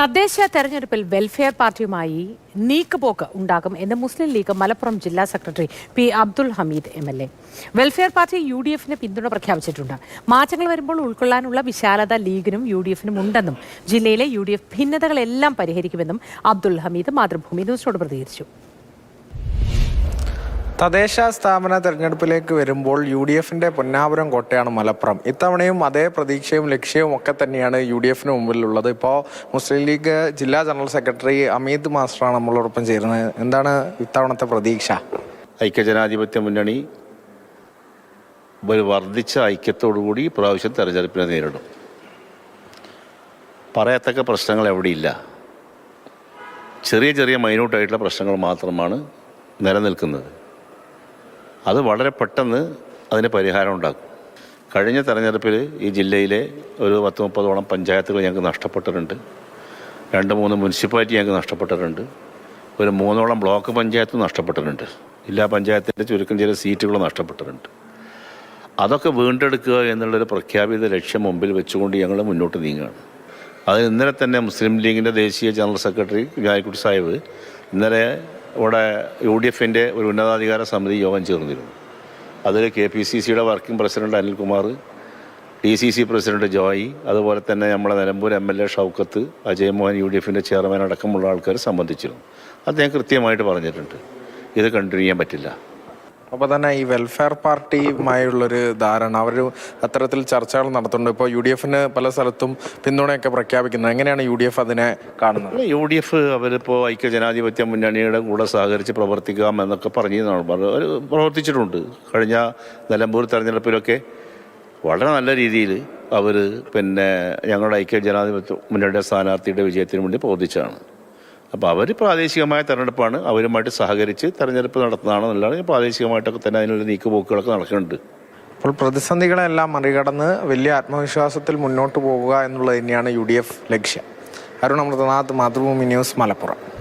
തദ്ദേശ തെരഞ്ഞെടുപ്പിൽ വെൽഫെയർ പാർട്ടിയുമായി നീക്കുപോക്ക് ഉണ്ടാകും എന്ന് മുസ്ലിം ലീഗ് മലപ്പുറം ജില്ലാ secretary P Abdul Hameed M L A. Welfare Party U D എഫിന് പിന്തുണ പ്രഖ്യാപിച്ചിട്ടുണ്ട്. മാറ്റങ്ങൾ വരുമ്പോൾ ഉൾക്കൊള്ളാനുള്ള വിശാലത ലീഗിനും യു ഡി എഫിനും ഉണ്ടെന്നും ജില്ലയിലെ യു ഡി എഫ് ഭിന്നതകളെല്ലാം പരിഹരിക്കുമെന്നും അബ്ദുൽ ഹമീദ് മാതൃഭൂമി ന്യൂസിനോട് പ്രതികരിച്ചു. തദ്ദേശ സ്ഥാപന തെരഞ്ഞെടുപ്പിലേക്ക് വരുമ്പോൾ യു ഡി എഫിന്റെ പൊന്നാപുരം കോട്ടയാണ് മലപ്പുറം. ഇത്തവണയും അതേ പ്രതീക്ഷയും ലക്ഷ്യവും ഒക്കെ തന്നെയാണ് യു ഡി എഫിന് മുമ്പിലുള്ളത്. ഇപ്പോൾ മുസ്ലിം ലീഗ് ജില്ലാ ജനറൽ സെക്രട്ടറി അമീദ് മാസ്റ്ററാണ് നമ്മളോടൊപ്പം ചേരുന്നത്. എന്താണ് ഇത്തവണത്തെ പ്രതീക്ഷ? ഐക്യജനാധിപത്യ മുന്നണി ഒരു വർദ്ധിച്ച ഐക്യത്തോടുകൂടി പ്രാവശ്യം തെരഞ്ഞെടുപ്പിനെ നേരിടും. പറയത്തക്ക പ്രശ്നങ്ങൾ എവിടെയില്ല. ചെറിയ ചെറിയ മൈന്യൂട്ടായിട്ടുള്ള പ്രശ്നങ്ങൾ മാത്രമാണ് നിലനിൽക്കുന്നത്. അത് വളരെ പെട്ടെന്ന് അതിന് പരിഹാരം ഉണ്ടാക്കും. കഴിഞ്ഞ തെരഞ്ഞെടുപ്പിൽ ഈ ജില്ലയിലെ ഒരു പത്ത് മുപ്പതോളം പഞ്ചായത്തുകൾ ഞങ്ങൾക്ക് നഷ്ടപ്പെട്ടിട്ടുണ്ട്. രണ്ട് മൂന്ന് മുനിസിപ്പാലിറ്റി ഞങ്ങൾക്ക് നഷ്ടപ്പെട്ടിട്ടുണ്ട്. ഒരു മൂന്നോളം ബ്ലോക്ക് പഞ്ചായത്ത് നഷ്ടപ്പെട്ടിട്ടുണ്ട്. ജില്ലാ പഞ്ചായത്തിന്റെ ചുരുക്കം ചില സീറ്റുകൾ നഷ്ടപ്പെട്ടിട്ടുണ്ട്. അതൊക്കെ വീണ്ടെടുക്കുക എന്നുള്ളൊരു പ്രഖ്യാപിത ലക്ഷ്യം മുമ്പിൽ വെച്ചുകൊണ്ട് ഞങ്ങൾ മുന്നോട്ട് നീങ്ങുകയാണ്. അത് ഇന്നലെ തന്നെ മുസ്ലിം ലീഗിന്റെ ദേശീയ ജനറൽ സെക്രട്ടറി ജായ്ക്കുട്ടി സാഹിബ് ഇന്നലെ ഇവിടെ യു ഡി എഫിന്റെ ഒരു ഉന്നതാധികാര സമിതി യോഗം ചേർന്നിരുന്നു. അതിൽ കെ പി സി സിയുടെ working president Anilkumar D C C president Joy അതുപോലെ തന്നെ നമ്മുടെ Nilambur M L A Shoukath Ajay Mohan U D എഫിന്റെ ചെയർമാൻ അടക്കമുള്ള ആൾക്കാർ സംബന്ധിച്ചിരുന്നു. അദ്ദേഹം കൃത്യമായിട്ട് പറഞ്ഞിട്ടുണ്ട്. ഇത് കണ്ടിന്യൂ ചെയ്യാൻ പറ്റില്ല. അപ്പോൾ തന്നെ ഈ വെൽഫെയർ പാർട്ടിയുമായുള്ളൊരു ധാരണ അവർ അത്തരത്തിൽ ചർച്ചകൾ നടത്തുന്നുണ്ട്. ഇപ്പോൾ യു ഡി എഫിന് പല സ്ഥലത്തും പിന്തുണയൊക്കെ പ്രഖ്യാപിക്കുന്നത് എങ്ങനെയാണ് യു ഡി എഫ് അതിനെ കാണുന്നത്? യു ഡി എഫ് അവരിപ്പോൾ ഐക്യജനാധിപത്യ മുന്നണിയുടെ കൂടെ സഹകരിച്ച് പ്രവർത്തിക്കാം എന്നൊക്കെ പറഞ്ഞ് അവർ പ്രവർത്തിച്ചിട്ടുണ്ട്. കഴിഞ്ഞ നിലമ്പൂർ തെരഞ്ഞെടുപ്പിലൊക്കെ വളരെ നല്ല രീതിയിൽ അവർ പിന്നെ ഞങ്ങളുടെ ഐക്യ ജനാധിപത്യ മുന്നണിയുടെ സ്ഥാനാർത്ഥിയുടെ വിജയത്തിന് വേണ്ടി പ്രവർത്തിച്ചതാണ്. അപ്പോൾ അവർ പ്രാദേശികമായ തെരഞ്ഞെടുപ്പാണ്. അവരുമായിട്ട് സഹകരിച്ച് തെരഞ്ഞെടുപ്പ് നടത്തുന്നതാണെന്നല്ലാതെ പ്രാദേശികമായിട്ടൊക്കെ തന്നെ അതിനുള്ള നീക്കുപോക്കുകളൊക്കെ നടക്കുന്നുണ്ട്. അപ്പോൾ പ്രതിസന്ധികളെല്ലാം മറികടന്ന് വലിയ ആത്മവിശ്വാസത്തിൽ മുന്നോട്ട് പോവുക എന്നുള്ളത് തന്നെയാണ് യു ഡി എഫ് ലക്ഷ്യം. അരുൺ അമൃതനാഥ് മാതൃഭൂമി ന്യൂസ് മലപ്പുറം.